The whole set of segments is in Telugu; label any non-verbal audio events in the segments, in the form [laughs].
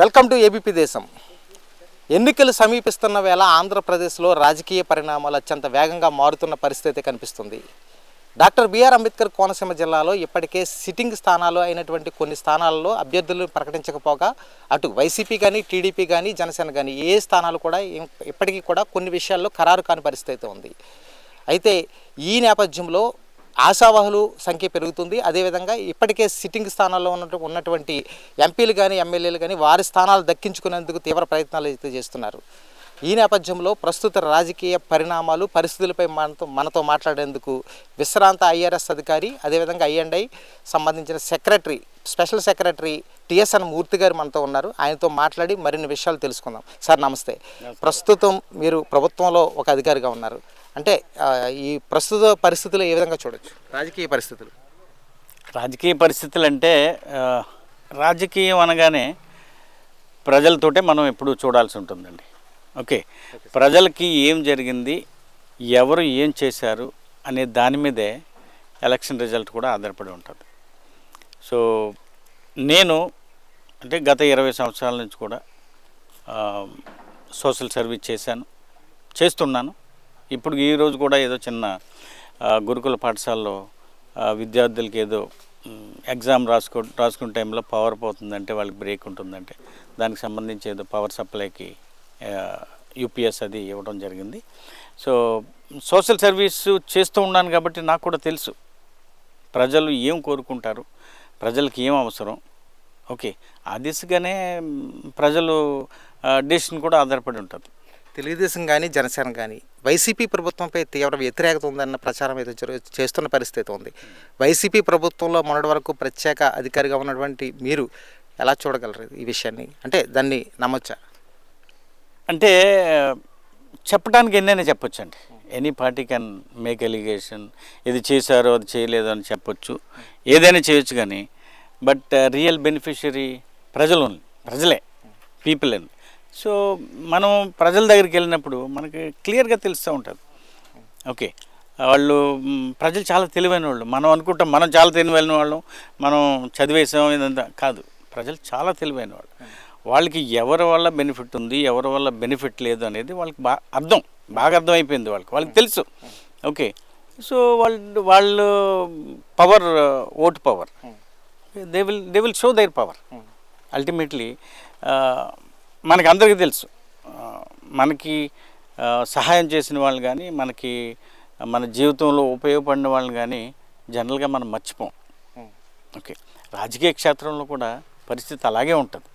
వెల్కమ్ టు ఏబీపీ దేశం. ఎన్నికలు సమీపిస్తున్న వేళ ఆంధ్రప్రదేశ్లో రాజకీయ పరిణామాలు అత్యంత వేగంగా మారుతున్న పరిస్థితి కనిపిస్తుంది. డాక్టర్ బిఆర్ అంబేద్కర్ కోనసీమ జిల్లాలో ఇప్పటికే సిట్టింగ్ స్థానాలు అయినటువంటి కొన్ని స్థానాలలో అభ్యర్థులు ప్రకటించకపోగా అటు వైసీపీ కానీ టీడీపీ కానీ జనసేన కానీ ఏ స్థానాలు కూడా ఇప్పటికీ కూడా కొన్ని విషయాల్లో ఖరారు కాని పరిస్థితి అయితే ఉంది. అయితే ఈ నేపథ్యంలో ఆశావాహులు సంఖ్య పెరుగుతుంది. అదేవిధంగా ఇప్పటికే సిట్టింగ్ స్థానాల్లో ఉన్నట్టు ఉన్నటువంటి ఎంపీలు కానీ ఎమ్మెల్యేలు కానీ వారి స్థానాలు దక్కించుకునేందుకు తీవ్ర ప్రయత్నాలు అయితే చేస్తున్నారు. ఈ నేపథ్యంలో ప్రస్తుత రాజకీయ పరిణామాలు పరిస్థితులపై మనతో మనతో మాట్లాడేందుకు విశ్రాంత ఐఆర్ఎస్ అధికారి అదేవిధంగా ఐఎండ్ఐ సంబంధించిన secretary special secretary T S N Murthy garu మనతో ఉన్నారు. ఆయనతో మాట్లాడి మరిన్ని విషయాలు తెలుసుకుందాం. సార్ నమస్తే. ప్రస్తుతం మీరు ప్రభుత్వంలో ఒక అధికారిగా ఉన్నారు. అంటే ఈ ప్రస్తుత పరిస్థితులు ఏ విధంగా చూడొచ్చు? రాజకీయ పరిస్థితులు. రాజకీయ పరిస్థితులు అంటే రాజకీయం అనగానే ప్రజలతోటే మనం ఎప్పుడు చూడాల్సి ఉంటుందండి. ఓకే. ప్రజలకి ఏం జరిగింది ఎవరు ఏం చేశారు అనే దాని మీదే ఎలక్షన్ రిజల్ట్ కూడా ఆధారపడి ఉంటుంది. సో నేను అంటే గత ఇరవై సంవత్సరాల నుంచి కూడా ఆ, సోషల్ సర్వీస్ చేశాను చేస్తున్నాను. ఇప్పుడు ఈ రోజు కూడా ఏదో చిన్న గురుకుల పాఠశాలలో విద్యార్థులకి ఏదో ఎగ్జామ్ రాసుకో రాసుకునే టైంలో పవర్ పోతుందంటే వాళ్ళకి బ్రేక్ ఉంటుందంటే దానికి సంబంధించి ఏదో పవర్ సప్లైకి యూపీఎస్ అది ఇవ్వడం జరిగింది. సో సోషల్ సర్వీస్ చేస్తూ ఉన్నాను కాబట్టి నాకు కూడా తెలుసు. ప్రజలు ఏం కోరుకుంటారు? ప్రజలకి ఏం అవసరం? ఓకే ఆ దిశగానే ప్రజలు డెసిషన్ కూడా ఆధారపడి ఉంటుంది. తెలుగుదేశం కానీ జనసేన కానీ వైసీపీ ప్రభుత్వంపై తీవ్ర వ్యతిరేకత ఉందన్న ప్రచారం అయితే చేస్తున్న పరిస్థితి ఉంది. వైసీపీ ప్రభుత్వంలో మొన్నటి వరకు ప్రత్యేక అధికారిగా ఉన్నటువంటి మీరు ఎలా చూడగలరు ఈ విషయాన్ని? అంటే దాన్ని నమ్మొచ్చా? అంటే చెప్పడానికి ఎన్నైనా చెప్పొచ్చండి. Any party can make allegation. ఇది చేశారో అది చేయలేదో అని చెప్పొచ్చు. ఏదైనా చేయొచ్చు కానీ బట్ రియల్ బెనిఫిషరీ ప్రజలు ప్రజలే పీపుల్ అండి సో మనం ప్రజల దగ్గరికి వెళ్ళినప్పుడు మనకి క్లియర్గా తెలుస్తూ ఉంటుంది. ఓకే. వాళ్ళు ప్రజలు చాలా తెలివైన వాళ్ళు మనం అనుకుంటాం మనం చాలా తెలివైన వాళ్ళం మనం చదివేసాం ఇదంతా కాదు. ప్రజలు చాలా తెలివైన వాళ్ళు వాళ్ళకి ఎవరి వల్ల బెనిఫిట్ ఉంది ఎవరి వల్ల బెనిఫిట్ లేదు అనేది వాళ్ళకి బాగా అర్థం. బాగా అర్థమైపోయింది వాళ్ళకి. వాళ్ళకి తెలుసు. ఓకే. సో వాళ్ళు వాళ్ళు power vote power. They will they will show their power. Ultimately మనకి అందరికీ తెలుసు మనకి సహాయం చేసిన వాళ్ళు కానీ మనకి మన జీవితంలో ఉపయోగపడిన వాళ్ళని కానీ జనరల్గా మనం మర్చిపోం. ఓకే. రాజకీయ క్షేత్రంలో కూడా పరిస్థితి అలాగే ఉంటుంది.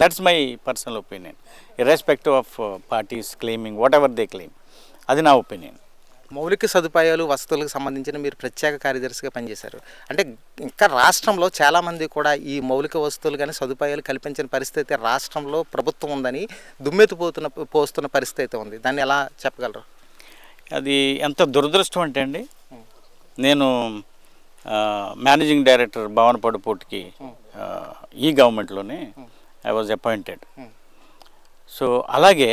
That's my personal opinion irrespective of parties claiming whatever they claim అది నా ఒపీనియన్ మౌలిక సదుపాయాలు వసతులకు సంబంధించిన మీరు ప్రత్యేక కార్యదర్శిగా పనిచేశారు. అంటే ఇంకా రాష్ట్రంలో చాలామంది కూడా ఈ మౌలిక వసతులు కానీ సదుపాయాలు కల్పించిన పరిస్థితి రాష్ట్రంలో ప్రభుత్వం ఉందని దుమ్మెత్తిపోతున్న పోస్తున్న పరిస్థితి అయితే ఉంది. దాన్ని ఎలా చెప్పగలరు? అది ఎంత దురదృష్టం అంటే అండి నేను మేనేజింగ్ డైరెక్టర్ భావనపాడు పోర్టుకి ఆ, ఈ గవర్నమెంట్లోనే ఐ వాజ్ అపాయింటెడ్. సో అలాగే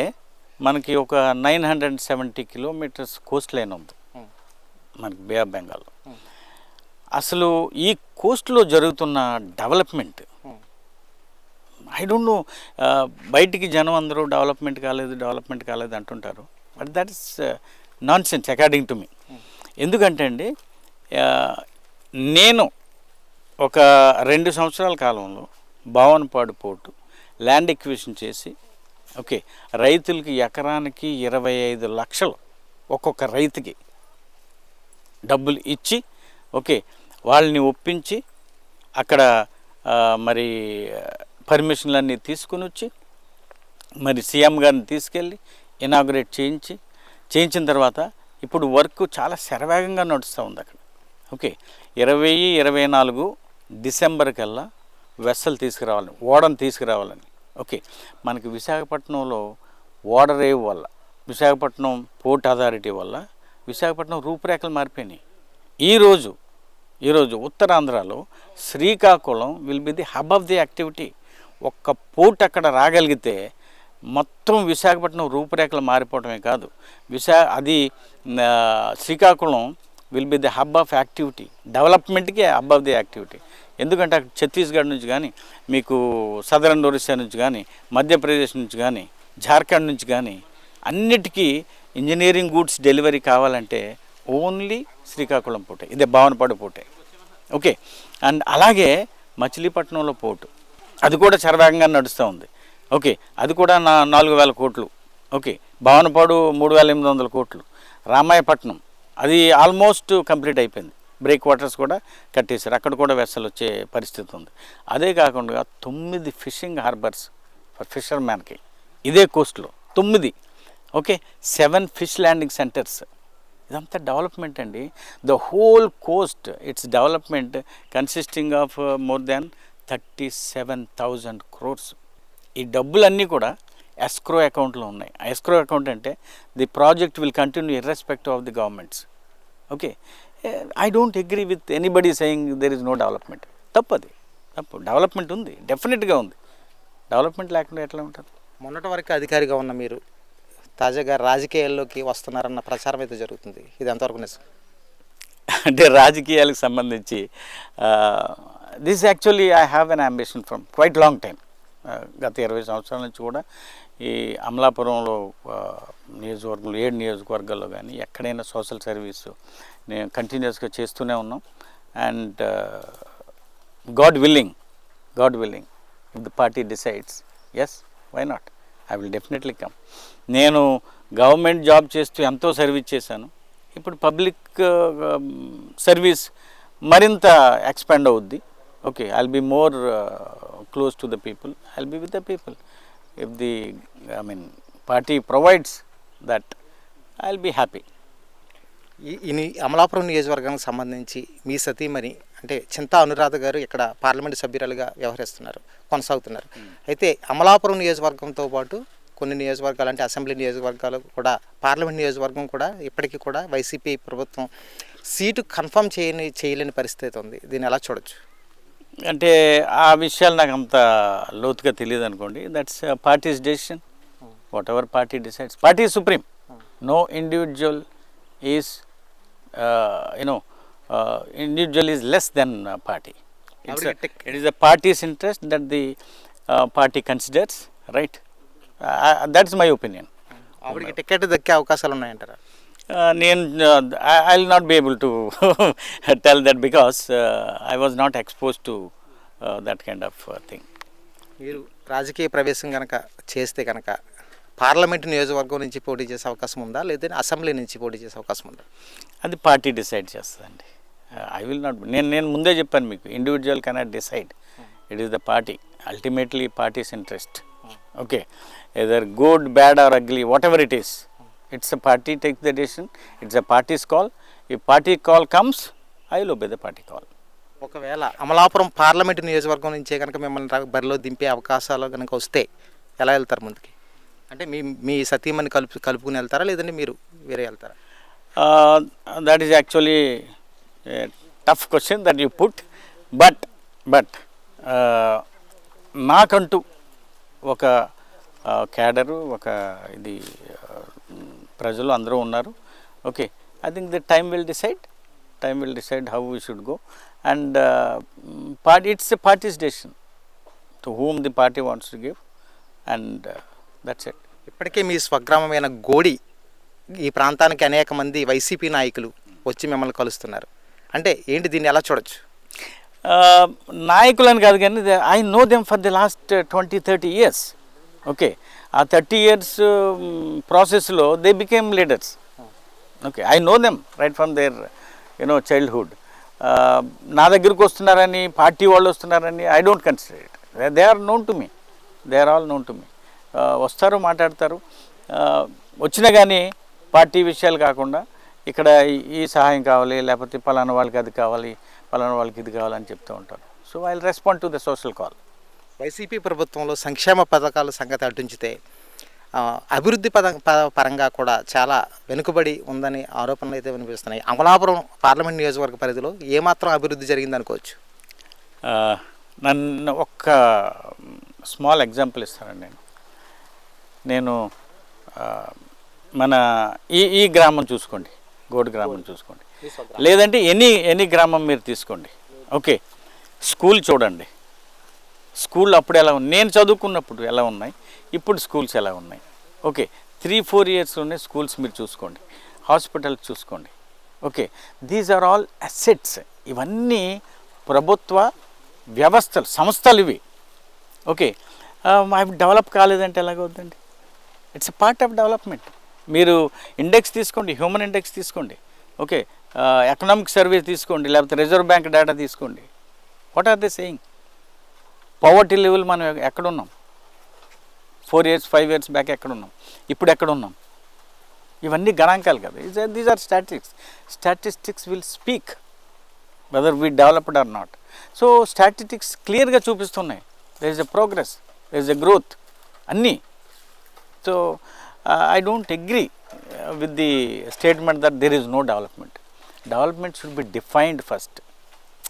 మనకి ఒక nine hundred seventy kilometres coastline ఉంది. మనకి బే ఆఫ్ బెంగాల్ అసలు ఈ కోస్ట్లో జరుగుతున్న డెవలప్మెంట్ ఐ డోంట్ నో బయటికి జనం అందరూ డెవలప్మెంట్ కాలేదు డెవలప్మెంట్ కాలేదు అంటుంటారు. But that is nonsense according to me ఎందుకంటే అండి నేను ఒక రెండు సంవత్సరాల కాలంలో భావనపాడు పోర్టు ల్యాండ్ ఎక్విజిషన్ చేసి ఓకే. రైతులకి ఎకరానికి ఇరవై ఐదు లక్షలు ఒక్కొక్క రైతుకి డబ్బులు ఇచ్చి ఓకే వాళ్ళని ఒప్పించి అక్కడ మరి పర్మిషన్లన్నీ తీసుకుని వచ్చి మరి సీఎం గారిని తీసుకెళ్ళి ఇనాగ్రేట్ చేయించి చేయించిన తర్వాత ఇప్పుడు వర్క్ చాలా శరవేగంగా నడుస్తూ ఉంది అక్కడ. ఓకే. ఇరవై ఇరవై నాలుగు డిసెంబర్ కల్లా వెస్సలు తీసుకురావాలని ఓడను తీసుకురావాలని ఓకే. మనకి విశాఖపట్నంలో ఓడరేవు వల్ల విశాఖపట్నం పోర్ట్ అథారిటీ వల్ల విశాఖపట్నం రూపురేఖలు మారిపోయినాయి. ఈరోజు ఈరోజు ఉత్తరాంధ్రలో Srikakulam will be the hub of the activity ఒక్క పోర్ట్ అక్కడ రాగలిగితే మొత్తం విశాఖపట్నం రూపురేఖలు మారిపోవటమే కాదు. విశా అది Srikakulam will be the hub of activity డెవలప్మెంట్కే hub of the activity ఎందుకంటే అక్కడ ఛత్తీస్గఢ్ నుంచి కానీ మీకు సదరన్ ఒరిస్సా నుంచి కానీ మధ్యప్రదేశ్ నుంచి కానీ జార్ఖండ్ నుంచి కానీ అన్నిటికీ ఇంజనీరింగ్ గూడ్స్ డెలివరీ కావాలంటే ఓన్లీ శ్రీకాకుళం పూటే. ఇదే భావనపాడు పూటే. ఓకే. అండ్ అలాగే మచిలీపట్నంలో పోర్టు. అది కూడా చరవేగంగా నడుస్తూ ఉంది. ఓకే. అది కూడా నా నాలుగు వేల కోట్లు. ఓకే. భావనపాడు మూడు వేల ఎనిమిది వందల కోట్లు. రామాయపట్నం. అది ఆల్మోస్ట్ కంప్లీట్ అయిపోయింది. బ్రేక్ వాటర్స్ కూడా కట్టేశారు. అక్కడ కూడా వెస్సలు వచ్చే పరిస్థితి ఉంది. అదే కాకుండా తొమ్మిది ఫిషింగ్ హార్బర్స్ ఫర్ ఫిషర్ మ్యాన్కి ఇదే కోస్ట్లో తొమ్మిది. Okay seven fish landing centres. ఇదంతా డెవలప్మెంట్ అండి. The whole coast it's development consisting of more than thirty seven thousand crores. ఈ డబ్బులన్నీ కూడా ఎస్క్రో అకౌంట్లో ఉన్నాయి. ఎస్క్రో అకౌంట్ అంటే the project will continue irrespective of the governments. Okay I don't agree with anybody saying there is no development తప్పది. తప్పు. డెవలప్మెంట్ ఉంది. డెఫినెట్గా ఉంది. డెవలప్మెంట్ లేకుండా ఎట్లా ఉంటుంది? మొన్నటి వరకు అధికారిగా ఉన్న మీరు తాజాగా రాజకీయాల్లోకి వస్తున్నారన్న ప్రచారం అయితే జరుగుతుంది. ఇది ఎంతవరకు నిజం? [laughs] అంటే రాజకీయాలకు సంబంధించి this actually I have an ambition from quite long time గత ఇరవై సంవత్సరాల నుంచి కూడా ఈ అమలాపురంలో నియోజకవర్గంలో ఏడు నియోజకవర్గాల్లో కానీ ఎక్కడైనా సోషల్ సర్వీస్ నేను కంటిన్యూస్గా చేస్తూనే ఉన్నాం. And God willing God willing if the party decides yes why not I will definitely come నేను గవర్నమెంట్ జాబ్ చేస్తూ ఎంతో సర్వీస్ చేశాను. ఇప్పుడు పబ్లిక్ సర్వీస్ మరింత ఎక్స్పాండ్ అవుద్ది. Okay I'll be more close to the people I'll be with the people if the I mean party provides that I'll be happy ఈ అమలాపురం నియోజకవర్గానికి సంబంధించి మీ సతీమణి అంటే చింతా అనురాధ గారు ఇక్కడ పార్లమెంట్ సభ్యురాలుగా వ్యవహరిస్తున్నారు కొనసాగుతున్నారు. అయితే అమలాపురం నియోజకవర్గంతో పాటు కొన్ని నియోజకవర్గాలు అంటే అసెంబ్లీ నియోజకవర్గాలు కూడా పార్లమెంట్ నియోజకవర్గం కూడా ఇప్పటికీ కూడా వైసీపీ ప్రభుత్వం సీటు కన్ఫర్మ్ చేయని చేయలేని పరిస్థితి ఉంది. దీన్ని ఎలా చూడొచ్చు? అంటే ఆ విషయాలు నాకు అంత లోతుగా తెలియదు అనుకోండి. That's party's decision whatever party decides party supreme no individual is you know individual is less than party it's ఆవిడకి tick- it is the party's interest that the party considers right that's my opinion ఆవిడకి టికెట్ దక్కే అవకాశాలు ఉన్నాయంటారా నేను I will not be able to tell that because I was not expose to that kind of thing మీరు రాజకీయ ప్రవేశం కనుక చేస్తే కనుక పార్లమెంట్ నియోజకవర్గం నుంచి పోటీ చేసే అవకాశం ఉందా? లేదంటే అసెంబ్లీ నుంచి పోటీ చేసే అవకాశం ఉందా? అది పార్టీ డిసైడ్ చేస్తుందండి. ఐ విల్ నాట్ నేను నేను ముందే చెప్పాను మీకు individual cannot decide it is the party ultimately party's interest okay either good bad or ugly whatever it is it's a party take the decision it's a party's call ఈ party call comes I will obey the party call ఒకవేళ అమలాపురం పార్లమెంట్ నియోజకవర్గం నుంచే కనుక మిమ్మల్ని బరిలో దింపే అవకాశాలు కనుక వస్తే ఎలా వెళ్తారు ముందుకి? అంటే మీ మీ సతీమణి కలుపు కలుపుకుని వెళ్తారా లేదంటే మీరు వేరే వెళ్తారా? That is actually tough question that you put but but నాకంటూ ఒక క్యాడరు ఒక ఇది ప్రజలు అందరూ ఉన్నారు. Okay I think the time will decide time will decide how we should go and party it's a party's decision to whom the party wants to give and that's it ఇప్పటికే మీ స్వగ్రామమైన గోడి ఈ ప్రాంతానికి అనేక మంది వైసీపీ నాయకులు వచ్చి మిమ్మల్ని కలుస్తున్నారు. అంటే ఏంటి దీన్ని ఎలా చూడొచ్చు? నాయకులని కాదు కానీ I know them for the last twenty thirty years okay ఆ థర్టీ ఇయర్స్ ప్రాసెస్లో they became leaders okay I know them right from their you know childhood నా దగ్గరకు వస్తున్నారని పార్టీ వాళ్ళు వస్తున్నారని I don't consider it they are known to me they are all known to me వస్తారు మాట్లాడతారు. వచ్చినా కానీ పార్టీ విషయాలు కాకుండా ఇక్కడ ఈ- సహాయం కావాలి లేకపోతే పలానా వాళ్ళకి అది కావాలి పలానా వాళ్ళకి ఇది కావాలని చెప్తూ ఉంటారు. So I respond to the social call YCP ప్రభుత్వంలో సంక్షేమ పథకాల సంగతి అటుంచితే అభివృద్ధి పద పరంగా కూడా చాలా వెనుకబడి ఉందని ఆరోపణలు అయితే వినిపిస్తున్నాయి. అమలాపురం పార్లమెంట్ నియోజకవర్గ పరిధిలో ఏమాత్రం అభివృద్ధి జరిగింది అనుకోవచ్చు? నన్ను ఒక్క స్మాల్ ఎగ్జాంపుల్ ఇస్తానండి నేను. నేను మన ఈ ఈ గ్రామం చూసుకోండి. గోడ్ గ్రామం చూసుకోండి. లేదంటే ఎనీ ఎనీ గ్రామం మీరు తీసుకోండి. ఓకే. స్కూల్ చూడండి. స్కూల్ అప్పుడు ఎలా ఉంది నేను చదువుకున్నప్పుడు ఎలా ఉన్నాయి? ఇప్పుడు స్కూల్స్ ఎలా ఉన్నాయి? ఓకే. త్రీ ఫోర్ ఇయర్స్లోనే స్కూల్స్ మీరు చూసుకోండి. హాస్పిటల్స్ చూసుకోండి. Okay. These are all assets. ఇవన్నీ ప్రభుత్వ వ్యవస్థలు సంస్థలు ఇవి. ఓకే. అవి డెవలప్ కాలేదంటే ఎలాగవుద్దండి? It's a part of development మీరు ఇండెక్స్ తీసుకోండి హ్యూమన్ ఇండెక్స్ తీసుకోండి ఓకే ఎకనామిక్ సర్వే తీసుకోండి లేకపోతే రిజర్వ్ బ్యాంక్ డేటా తీసుకోండి. What are they saying poverty level మనం ఎక్కడున్నాం four years five years back ఎక్కడున్నాం ఇప్పుడు ఎక్కడున్నాం ఇవన్నీ గణాంకాలు కదా. These are statistics statistics will speak whether we developed or not so statistics క్లియర్గా చూపిస్తున్నాయి. There is a progress there is a growth అన్నీ so I don't agree with the statement that there is no development development should be defined first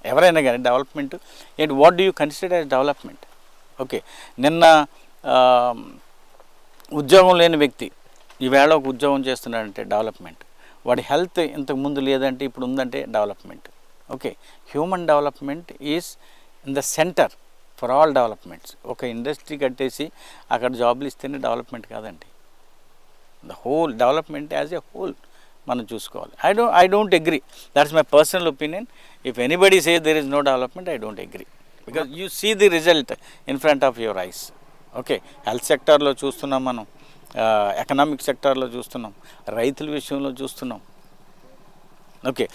ఎవరైనా కానీ డెవలప్మెంట్ ఏంటి what do you consider as development okay నిన్న um, ఉద్యోగం లేని వ్యక్తి ఈవేళ ఒక ఉద్యోగం చేస్తున్నాడంటే డెవలప్మెంట్ వాడి హెల్త్ ఇంతకు ముందు లేదంటే ఇప్పుడు ఉందంటే development okay human development is in the centre for all developments. ఒక ఇండస్ట్రీ కట్టేసి అక్కడ జాబ్లు ఇస్తేనే డెవలప్మెంట్ కాదండి. The whole development as a whole మనం చూసుకోవాలి. I don't I don't agree that's my personal opinion if anybody say there is no development I don't agree because you see the result in front of your eyes okay health సెక్టార్లో చూస్తున్నాం మనం. ఎకనామిక్ సెక్టార్లో చూస్తున్నాం. రైతుల విషయంలో చూస్తున్నాం. Okay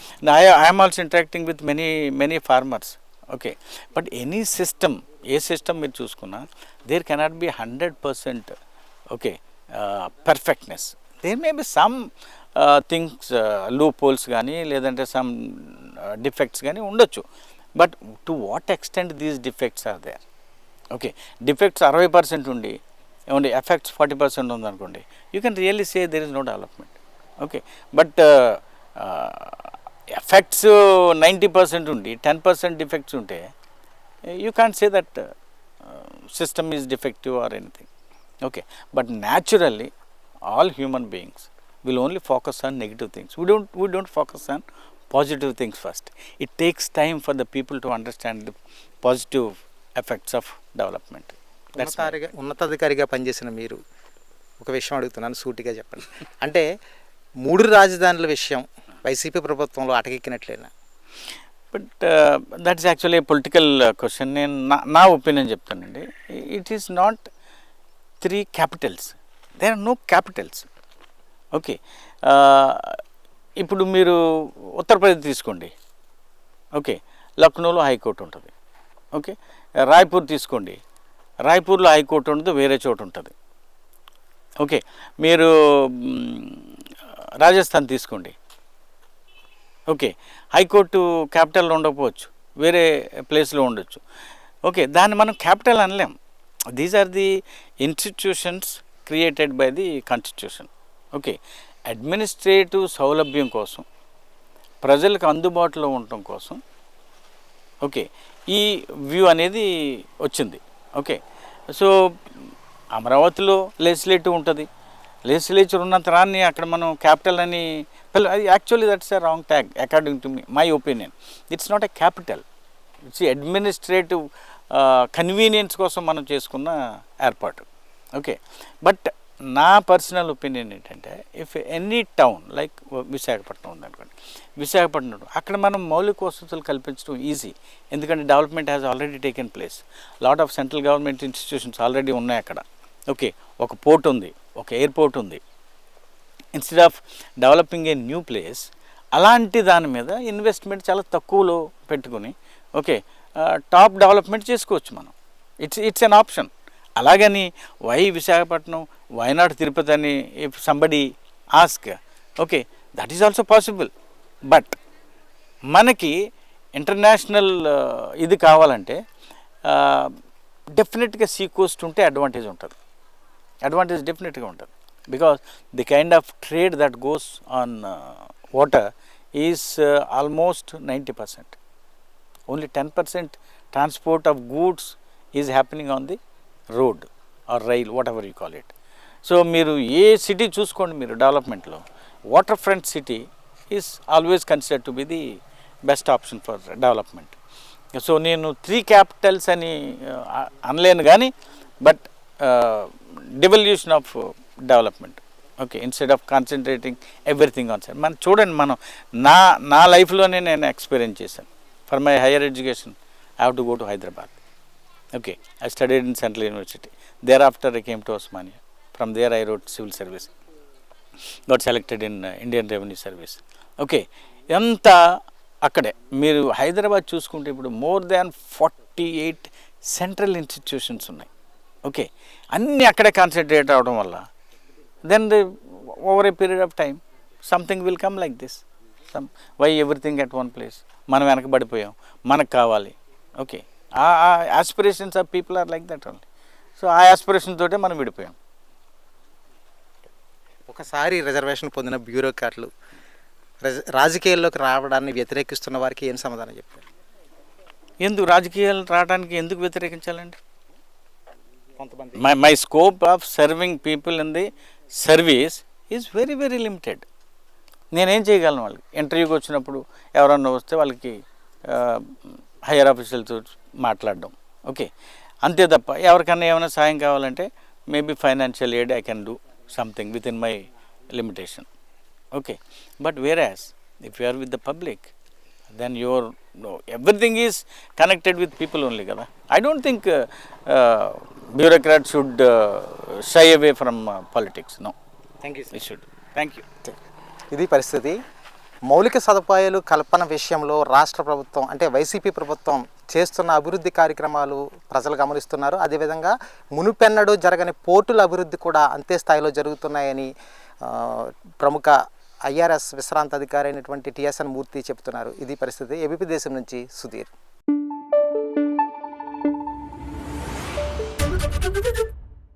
I I'm also interacting with many many farmers okay. But any system A system మీరు చూసుకున్నా there cannot be hundred percent okay perfectness there may be some things loopholes కానీ లేదంటే సమ్ డిఫెక్ట్స్ కానీ ఉండొచ్చు. But to what extent these defects are there okay. Defects అరవై పర్సెంట్ ఉండి ఏమండి ఎఫెక్ట్స్ ఫార్టీ పర్సెంట్ ఉందనుకోండి you can really say there is no development okay. But effects ninety percent ఉండి టెన్ పర్సెంట్ డిఫెక్ట్స్ ఉంటే you can say that system is defective or anything okay but naturally all human beings will only focus on negative things we don't we don't focus on positive things first it takes time for the people to understand the positive effects of development that's ఉన్నతాధికారిగా పనిచేసిన మీరు ఒక విషయం అడుగుతున్నాను సూటిగా చెప్పండి. అంటే మూడు రాజధానుల విషయం వైసీపీ ప్రభుత్వంలో అటకెక్కినట్లేనా? But that is actually political question నేను నా నా ఒపీనియన్ చెప్తానండి. It is not three capitals there are no capitals okay ఇప్పుడు మీరు ఉత్తరప్రదేశ్ తీసుకోండి. ఓకే లక్నోలో హైకోర్టు ఉంటుంది. ఓకే రాయ్పూర్ తీసుకోండి. రాయ్పూర్లో హైకోర్టు ఉంటుంది వేరే చోటు ఉంటుంది. ఓకే మీరు రాజస్థాన్ తీసుకోండి. ఓకే. హైకోర్టు క్యాపిటల్ ఉండకపోవచ్చు. వేరే ప్లేస్లో ఉండొచ్చు. ఓకే. దాన్ని మనం capital అనలేం. These are the institutions created by the constitution okay. Administrative సౌలభ్యం కోసం ప్రజలకు అందుబాటులో ఉండటం కోసం ఓకే. ఈ వ్యూ అనేది వచ్చింది. ఓకే. సో అమరావతిలో లెజిస్లేటివ్ ఉంటుంది. లెజిస్లేచర్ ఉన్నంత రాన్ని అక్కడ మనం క్యాపిటల్ అని అది actually that's a wrong tag according to me my opinion it's not a capital it's administrative convenience కోసం మనం చేసుకున్న ఏర్పాటు. ఓకే బట్ నా పర్సనల్ ఒపీనియన్ ఏంటంటే if any town like Visakhapatnam ఉందనుకోండి విశాఖపట్నం అక్కడ మనం మౌలిక వసతులు కల్పించడం ఈజీ ఎందుకంటే development has already taken place lot of central government institutions already ఉన్నాయి అక్కడ. ఓకే ఒక పోర్ట్ ఉంది. ఒక ఎయిర్పోర్ట్ ఉంది. Instead of developing a new place అలాంటి దాని మీద ఇన్వెస్ట్మెంట్ చాలా తక్కువలో పెట్టుకుని ఓకే టాప్ డెవలప్మెంట్ చేసుకోవచ్చు మనం. ఇట్స్ ఇట్స్ అన్ ఆప్షన్ అలాగని వై విశాఖపట్నం వైనాడ్ తిరుపతి అని if somebody ask okay that is also possible but మనకి ఇంటర్నేషనల్ ఇది కావాలంటే డెఫినెట్గా సీ కోస్ట్ ఉంటే అడ్వాంటేజ్ ఉంటుంది. అడ్వాంటేజ్ డెఫినెట్గా ఉంటుంది. Because the kind of trade that goes on water is almost ninety percent only ten percent transport of goods is happening on the road or rail whatever you call it so మీరు ఏ సిటీ చూసుకోండి మీరు డెవలప్మెంట్లో waterfront city is always consider to be the best option for development so నేను త్రీ క్యాపిటల్స్ అని అనలేను కానీ but devolution of development okay instead of concentrating everything on sir మనం చూడండి మనం నా నా లైఫ్లోనే నేను ఎక్స్పీరియన్స్ చేశాను. For my higher education I have to go to Hyderabad okay I studied in central university thereafter I came to Osmania from there I rode civil service got selected in Indian revenue service okay ఎంత అక్కడే. మీరు హైదరాబాద్ చూసుకుంటే ఇప్పుడు more than forty eight central institutions ఉన్నాయి. ఓకే. అన్నీ అక్కడే కాన్సన్ట్రేట్ అవడం వల్ల. Then over a period of time something will come like this some why everything at one place మనం వెనకబడిపోయాం మనకు కావాలి. ఓకే. ఆ aspirations of people are like that only so ఆ ఆస్పిరేషన్ తోటే మనం విడిపోయాం. ఒకసారి రిజర్వేషన్ పొందిన బ్యూరోక్రాట్లు రజ- రాజకీయాల్లోకి రావడాన్ని వ్యతిరేకిస్తున్న వారికి ఏం సమాధానం చెప్తారు ఎందుకు రాజకీయాలు రావడానికి ఎందుకు వ్యతిరేకించాలండి? కొంతమంది. My my scope of serving people in the service is very very limited నేనేం చేయగలను వాళ్ళకి? ఇంటర్వ్యూకి వచ్చినప్పుడు ఎవరన్నా వస్తే వాళ్ళకి హయ్యర్ ఆఫీసర్లతో మాట్లాడడం. ఓకే అంతే తప్ప ఎవరికన్నా ఏమైనా సాయం కావాలంటే maybe financial aid I can do something with in my limitation okay but where as if you are with the public then your everything is connected with people only కదా I don't think think bureaucrats should uh, shy away from uh, politics no. Thank you they should. Thank you. ఇది పరిస్థితి. మౌలిక సదుపాయాలు కల్పన విషయంలో రాష్ట్ర ప్రభుత్వం అంటే వైసీపీ ప్రభుత్వం చేస్తున్న అభివృద్ధి కార్యక్రమాలు ప్రజలు గమనిస్తున్నారు. అదేవిధంగా మునుపెన్నడూ జరగని పోర్టుల అభివృద్ధి కూడా అంతే స్థాయిలో జరుగుతున్నాయని ఆ, ప్రముఖ ఐఆర్ఎస్ విశ్రాంత అధికారి అయినటువంటి టిఎస్ఎన్ మూర్తి చెబుతున్నారు ఇది పరిస్థితి. ఏబీపీ దేశం నుంచి సుధీర్. Thank [laughs] you.